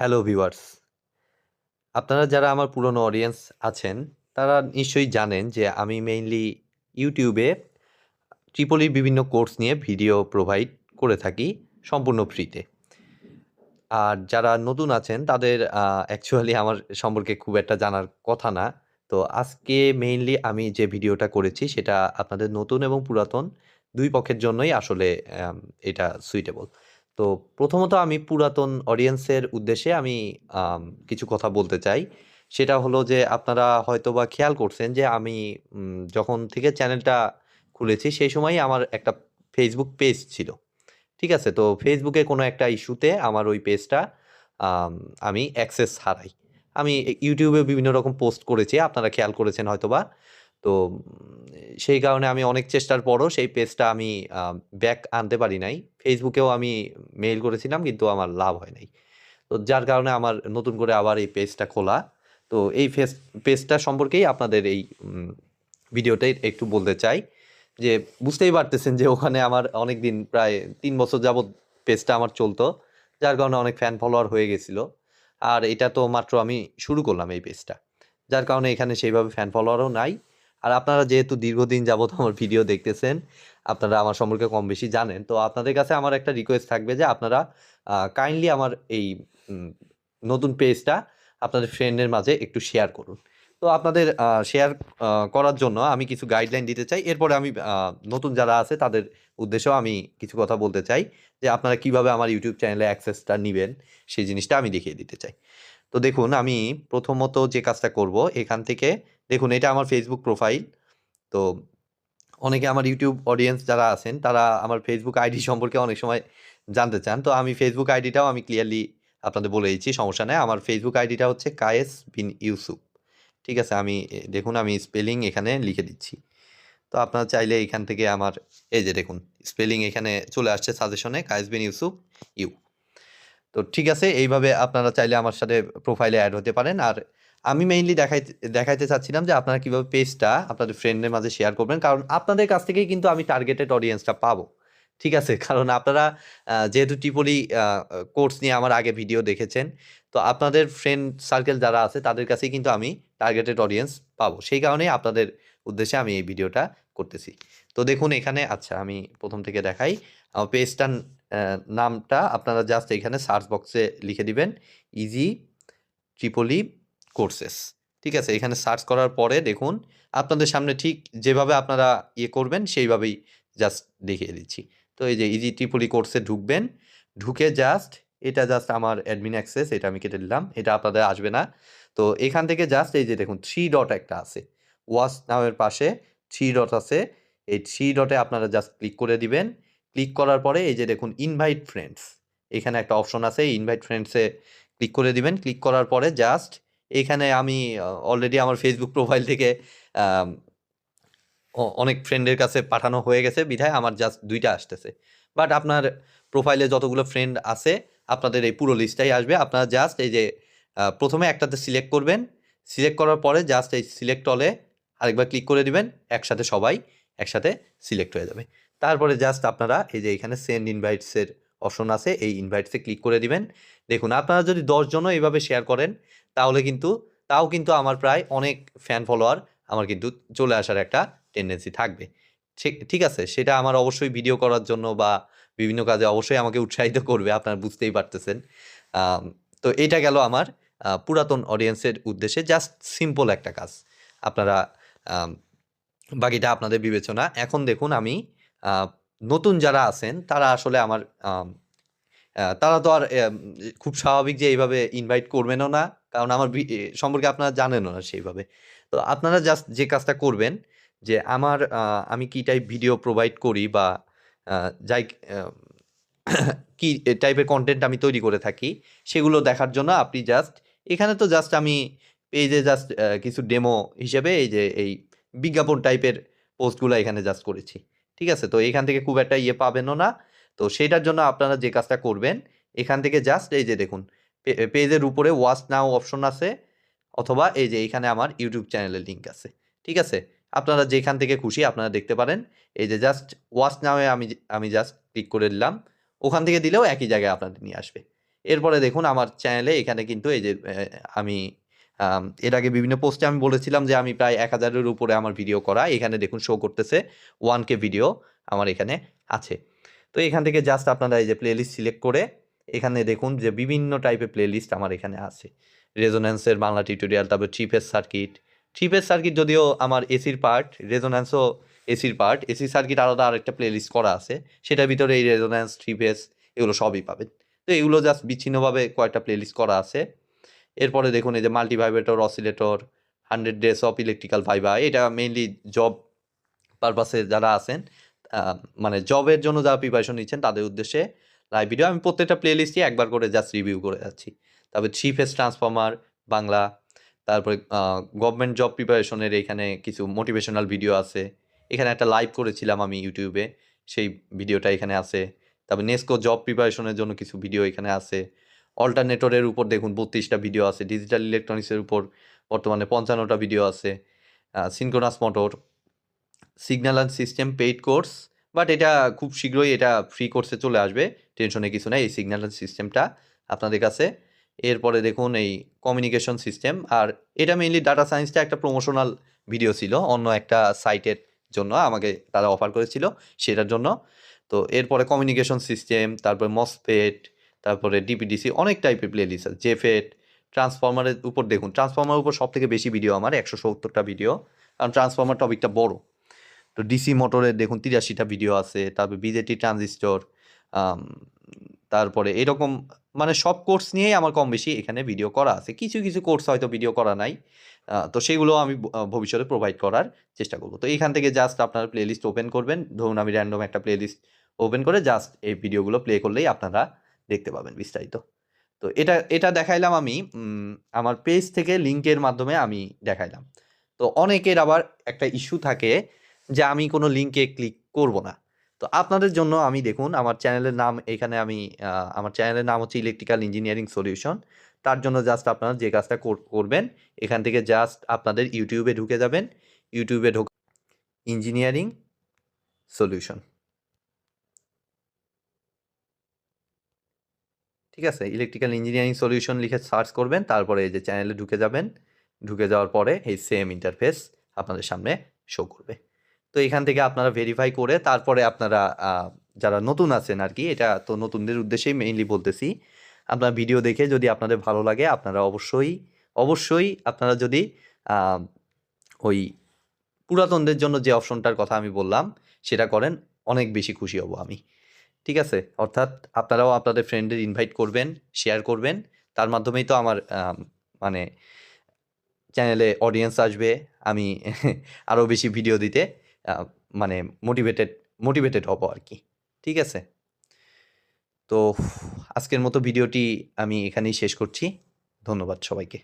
Hello viewers. আপনারা যারা আমার পুরনো অডিয়েন্স আছেন, তারা নিশ্চয়ই জানেন যে আমি মেইনলি ইউটিউবে ট্রিপলির বিভিন্ন কোর্স নিয়ে ভিডিও প্রোভাইড করে থাকি সম্পূর্ণ ফ্রিতে আর যারা নতুন আছেন, তাদের অ্যাকচুয়ালি আমার সম্পর্কে খুব একটা জানার কথা না। তো আজকে মেইনলি আমি যে ভিডিওটা করেছি, সেটা আপনাদের নতুন এবং পুরাতন দুই পক্ষের জন্যই আসলে এটা সুইটেবল তো প্রথমত আমি পুরাতন অডিয়েন্সের উদ্দেশ্যে আমি কিছু কথা বলতে চাই। সেটা হলো যে আপনারা হয়তোবা খেয়াল করছেন যে আমি যখন থেকে চ্যানেলটা খুলেছি সেই সময়ই আমার একটা ফেসবুক পেজ ছিল। ঠিক আছে? তো ফেসবুকে কোনো একটা ইস্যুতে আমার ওই পেজটা আমি অ্যাক্সেস হারাই। আমি ইউটিউবে বিভিন্ন রকম পোস্ট করেছি। আপনারা খেয়াল করেছেন হয়তোবা। তো, সেই কারণে আমি অনেক চেষ্টার পরও সেই পেজটা আমি ব্যাক আনতে পারি নাই। ফেসবুকেও আমি মেইল করেছিলাম, কিন্তু আমার লাভ হয় নাই। তো যার কারণে আমার নতুন করে আবার এই পেজটা খোলা। তো এই ফেস পেজটা সম্পর্কেই আপনাদের এই ভিডিওটাই একটু বলতে চাই যে, বুঝতেই পারতেছেন যে, ওখানে আমার অনেক দিন প্রায় তিন বছর যাবৎ পেজটা আমার চলতো, যার কারণে অনেক ফ্যান ফলোয়ার হয়ে গেছিল। আর এটা তো মাত্র আমি শুরু করলাম এই পেজটা যার কারণে এখানে সেইভাবে ফ্যান ফলোয়ারও নাই। আর আপনারা যেহেতু দীর্ঘদিন যাবৎ আমার ভিডিও দেখতেছেন, আপনারা আমার সম্পর্কে কম বেশি জানেন, তো আপনাদের কাছে আমার একটা রিকোয়েস্ট থাকবে যে আপনারা কাইন্ডলি আমার এই নতুন পেজটা আপনাদের ফ্রেন্ডের মাঝে একটু শেয়ার করুন। তো আপনাদের শেয়ার করার জন্য আমি কিছু গাইডলাইন দিতে চাই। এরপরে আমি নতুন যারা আছে তাদের উদ্দেশ্যেও আমি কিছু কথা বলতে চাই যে আপনারা কীভাবে আমার ইউটিউব চ্যানেলে অ্যাক্সেসটা নেবেন, সেই জিনিসটা আমি দেখিয়ে দিতে চাই। তো দেখুন, আমি প্রথমত যে কাজটা করব এখান থেকে, দেখুন, এটা আমার ফেসবুক প্রোফাইল তো অনেকে আমার ইউটিউব অডিয়েন্স যারা আছেন, তারা আমার ফেসবুক আইডি সম্পর্কে অনেক সময় জানতে চান। তো আমি ফেসবুক আইডিটাও আমি ক্লিয়ারলি আপনাদের বলে দিচ্ছি, সমস্যা নেই। আমার ফেসবুক আইডিটা হচ্ছে কায়েস বিন ইউসুফ। ঠিক আছে? আমি দেখুন, আমি স্পেলিং এখানে লিখে দিচ্ছি। তো আপনারা চাইলে এখান থেকে আমার, এই যে দেখুন স্পেলিং এখানে চলে আসছে সাজেশনে কায়েস বিন ইউসুফ, ইউ। তো ঠিক আছে, এইভাবে আপনারা চাইলে আমার সাথে প্রোফাইলে অ্যাড হতে পারেন। আর আমি মেইনলি দেখাই, দেখাইতে চাচ্ছিলাম যে আপনারা কীভাবে পেজটা আপনাদের ফ্রেন্ডের মাঝে শেয়ার করবেন। কারণ আপনাদের কাছ থেকেই কিন্তু আমি টার্গেটেড অডিয়েন্সটা পাবো। ঠিক আছে? কারণ আপনারা যেহেতু টিপলি কোর্স নিয়ে আমার আগে ভিডিও দেখেছেন, তো আপনাদের ফ্রেন্ড সার্কেল যারা আছে, তাদের কাছেই কিন্তু আমি টার্গেটেড অডিয়েন্স পাবো। সেই কারণেই আপনাদের উদ্দেশ্যে আমি এই ভিডিওটা করতেছি। তো দেখুন এখানে আচ্ছা আমি প্রথম থেকে দেখাই। আমার পেজটার নামটা আপনারা জাস্ট এখানে সার্চ বক্সে লিখে দিবেন ইজি ট্রিপলি কোর্সেস ঠিক আছে? এখানে সার্চ করার পরে দেখুন, আপনাদের সামনে ঠিক যেভাবে আপনারা ইয়ে করবেন, সেইভাবেই জাস্ট দেখিয়ে দিচ্ছি। তো এই যে ইজি ট্রিপলি কোর্সে ঢুকবেন, ঢুকে জাস্ট এটা জাস্ট আমার অ্যাডমিন অ্যাক্সেস এটা আমি কেটে দিলাম এটা আপনাদের আসবে না। তো এখান থেকে জাস্ট এই যে দেখুন থ্রি ডট একটা আছে ওয়াচ নামের পাশে থ্রি ডট আছে, এই থ্রি ডটে আপনারা জাস্ট ক্লিক করে দিবেন ক্লিক করার পরে এই যে দেখুন ইনভাইট ফ্রেন্ডস এখানে একটা অপশন আছে ইনভাইট ফ্রেন্ডসে ক্লিক করে দিবেন। ক্লিক করার পরে জাস্ট এখানে আমি অলরেডি আমার ফেসবুক প্রোফাইল থেকে অনেক ফ্রেন্ডের কাছে পাঠানো হয়ে গেছে বিধায় আমার জাস্ট দুইটা আসতেছে। বাট আপনার প্রোফাইলে যতগুলো ফ্রেন্ড আছে, আপনাদের এই পুরো লিস্টটাই আসবে। আপনারা জাস্ট এই যে প্রথমে একটাতে সিলেক্ট করবেন। সিলেক্ট করার পরে জাস্ট এই সিলেক্ট অলে আরেকবার ক্লিক করে দিবেন। একসাথে সবাই একসাথে সিলেক্ট হয়ে যাবে। তারপরে জাস্ট আপনারা এই যে এখানে সেন্ড ইনভাইটসের অপশন আছে, এই ইনভাইটসে ক্লিক করে দিবেন। দেখুন, আপনারা যদি দশজনও এইভাবে শেয়ার করেন, তাহলে কিন্তু, তাও কিন্তু আমার প্রায় অনেক ফ্যান ফলোয়ার আমার কিন্তু চলে আসার একটা টেন্ডেন্সি থাকবে। ঠিক আছে, সেটা আমার অবশ্যই ভিডিও করার জন্য বা বিভিন্ন কাজে অবশ্যই আমাকে উৎসাহিত করবে, আপনারা বুঝতেই পারতেছেন। তো এটা গেল আমার পুরাতন অডিয়েন্সের উদ্দেশ্যে জাস্ট সিম্পল একটা কাজ। আপনারা বাকিটা আপনাদের বিবেচনা। এখন দেখুন আমি নতুন যারা আছেন, তারা আসলে আমার তারা তো আর খুব স্বাভাবিক যে এইভাবে ইনভাইট করবেনও না, কারণ আমার সম্পর্কে আপনারা জানেনও না সেইভাবে। তো আপনারা জাস্ট যে কাজটা করবেন, যে আমার আমি কি টাইপ ভিডিও প্রোভাইড করি বা যাই কি টাইপের কন্টেন্ট আমি তৈরি করে থাকি, সেগুলো দেখার জন্য আপনি জাস্ট এখানে তো জাস্ট আমি পেজে জাস্ট কিছু ডেমো হিসেবে এই যে এই বিজ্ঞাপন টাইপের পোস্টগুলো এখানে জাস্ট করেছি। ঠিক আছে? তো এখান থেকে খুব একটা ইয়ে পাবেনও না। তো সেটার জন্য আপনারা যে কাজটা করবেন, এখান থেকে জাস্ট এই যে দেখুন পেজের উপরে ওয়াচ নাও অপশন আছে, অথবা এই যে এখানে আমার ইউটিউব চ্যানেলের লিঙ্ক আছে, ঠিক আছে? আপনারা যেখান থেকে খুশি আপনারা দেখতে পারেন। এই যে জাস্ট ওয়াচ নাওয়ে আমি আমি জাস্ট ক্লিক করে দিলাম, ওখান থেকে দিলেও একই জায়গায় আপনাদের নিয়ে আসবে। এরপরে দেখুন আমার চ্যানেলে এখানে কিন্তু এই যে আম এর আগে বিভিন্ন পোস্টে আমি বলেছিলাম যে আমি প্রায় এক হাজারের উপরে আমার ভিডিও করা। এখানে দেখুন শো করতেছে ওয়ান কে ভিডিও আমার এখানে আছে। তো এখান থেকে জাস্ট আপনারা এই যে প্লেলিস্ট সিলেক্ট করে এখানে দেখুন যে বিভিন্ন টাইপের প্লেলিস্ট আমার এখানে আছে। রেজোন্যান্সের বাংলা টিউটোরিয়াল, তারপর three phase circuit. Three phase circuit যদিও আমার এসির পার্ট, রেজোন্যান্সও এসির পার্ট। এসি সার্কিট আলাদা আরেকটা প্লেলিস্ট করা আছে। সেটার ভিতরে এই রেজোন্যান্স, থ্রি ফেজ এগুলো সবই পাবেন। তো এগুলো জাস্ট বিচ্ছিন্নভাবে কয়েকটা প্লেলিস্ট করা আছে। এরপরে দেখুন এই যে multi vibrator, oscillator, hundred days of electrical viva এটা মেইনলি জব পারপাসে যারা আছেন মানে জবের জন্য যারা প্রিপারেশন নিচ্ছেন তাদের উদ্দেশ্যে লাইভ ভিডিও। আমি প্রত্যেকটা প্লে প্লেলিস্টই একবার করে জাস্ট রিভিউ করে যাচ্ছি। তারপরে থ্রি ফেজ ট্রান্সফর্মার বাংলা, তারপরে গভর্নমেন্ট জব প্রিপারেশনের এখানে কিছু মোটিভেশনাল ভিডিও আছে। এখানে একটা লাইভ করেছিলাম আমি ইউটিউবে। সেই ভিডিওটা এখানে আছে। তারপর নেস্কো জব প্রিপারেশনের জন্য কিছু ভিডিও এখানে আছে। অল্টারনেটরের উপর দেখুন বত্রিশটা ভিডিও আছে। ডিজিটাল ইলেকট্রনিক্সের উপর বর্তমানে পঞ্চান্নটা ভিডিও আছে। Asynchronous motor, signal and system paid course. But এটা খুব শীঘ্রই এটা ফ্রি কোর্সে চলে আসবে। টেনশনে কিছু নাই। এই সিগন্যাল অ্যান্ড সিস্টেমটা আপনাদের কাছে। এরপরে দেখুন এই কমিউনিকেশন সিস্টেম আর এটা মেইনলি ডাটা সায়েন্সটা একটা প্রমোশনাল ভিডিও ছিল। অন্য একটা সাইটের জন্য আমাকে তারা অফার করেছিল সেটার জন্য। তো এরপরে কমিউনিকেশন সিস্টেম, তারপরে মসফেট, তারপরে ডিপিডিসি অনেক টাইপের প্লেলিস্ট আছে। জেফেট, ট্রান্সফর্মারের উপর দেখুন। ট্রান্সফর্মারের উপর সব থেকে বেশি ভিডিও আমার একশো সত্তরটা ভিডিও। কারণ ট্রান্সফর্মার টপিকটা বড়। তো ডিসি মোটরের দেখুন তিরাশিটা ভিডিও আছে। তারপর বিজেটি ট্রানজিস্টর তারপরে এরকম মানে সব কোর্স নিয়েই আমার কম বেশি এখানে ভিডিও করা আছে। কিছু, কিছু কোর্স হয়তো ভিডিও করা নাই। তো সেগুলো আমি ভবিষ্যতে প্রোভাইড করার চেষ্টা করব। তো এখান থেকে জাস্ট আপনারা প্লেলিস্ট ওপেন করবেন। ধরুন আমি র‍্যান্ডম একটা প্লেলিস্ট ওপেন করে জাস্ট এই ভিডিওগুলো প্লে করলেই আপনারা দেখতে পাবেন বিস্তারিত। তো এটা এটা দেখাইলাম আমি আমার পেজ থেকে লিঙ্কের মাধ্যমে আমি দেখাইলাম। তো অনেকের আবার একটা ইস্যু থাকে যে আমি কোনো লিঙ্কে ক্লিক করব না। তো আপনাদের জন্য আমি দেখুন, আমার চ্যানেলের নাম এখানে আমি আমার চ্যানেলের নাম হচ্ছে ইলেকট্রিক্যাল ইঞ্জিনিয়ারিং সলিউশন। তার জন্য জাস্ট আপনারা যে কাজটা কর, করবেন, এখান থেকে জাস্ট আপনাদের ইউটিউবে ঢুকে যাবেন। ইউটিউবে ঢোক ইঞ্জিনিয়ারিং সলিউশন। ঠিক আছে? ইলেকট্রিক্যাল ইঞ্জিনিয়ারিং সলিউশন লিখে সার্চ করবেন। তারপরে এই যে চ্যানেলে ঢুকে যাবেন। ঢুকে যাওয়ার পরে এই সেম ইন্টারফেস আপনাদের সামনে শো করবে। তো এখান থেকে আপনারা ভেরিফাই করে তারপরে আপনারা যারা নতুন আছেন আর কি এটা তো নতুনদের উদ্দেশ্যেই মেইনলি বলতেছি। আপনার ভিডিও দেখে যদি আপনাদের ভালো লাগে আপনারা অবশ্যই, অবশ্যই আপনারা যদি ওই পুরাতনদের জন্য যে অপশনটার কথা আমি বললাম সেটা করেন অনেক বেশি খুশি হব আমি। ঠিক আছে? অর্থাৎ আপনারাও আপনাদের ফ্রেন্ডদের ইনভাইট করবেন, শেয়ার করবেন। তার মাধ্যমেই তো আমার মানে চ্যানেলে অডিয়েন্স আসবে। আমি আরও বেশি ভিডিও দিতে মানে মোটিভেটেড মোটিভেটেড হব আরকি। ঠিক আছে? তো আজকের মতো ভিডিওটি আমি এখানেই শেষ করছি। ধন্যবাদ সবাইকে।